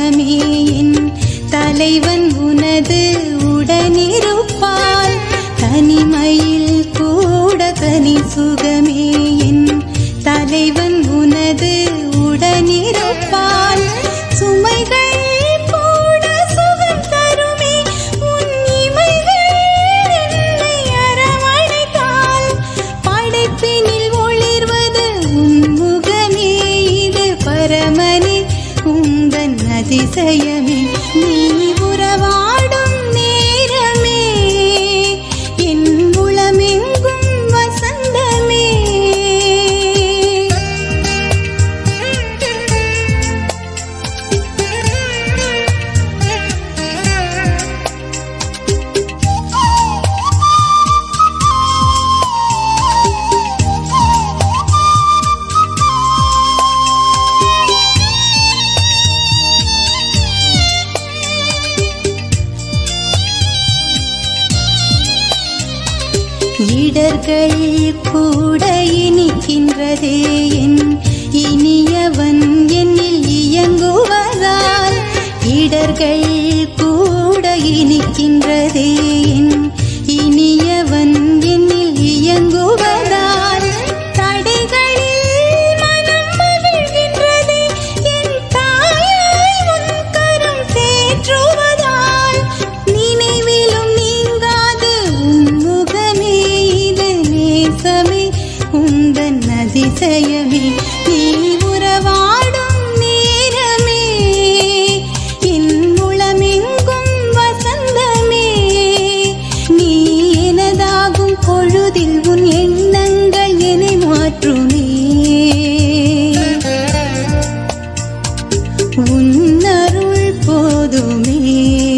சுகமே என் தலைவன் உனது உடனிருப்பால் தனிமையில் கூட தனி சுகமே என் தலைவன் உனது உடனிருப்பால் சுமைகள் கூட அதிசயமே நீ உறவா இடர்கள் கூட இனிக்கின்றதே என் இனியவன் என்னில் இயங்குவதால் இடர்கள் அதிசயமே உந்தன் அதிசயமே நீ உறவாடும் நேரமே என் உளமெங்கும் வசந்தமே. நீ எனதாகும் பொழுதில் உன் எண்ணங்கள் என்னை மாற்றுமே. உன் அருள் போதுமே.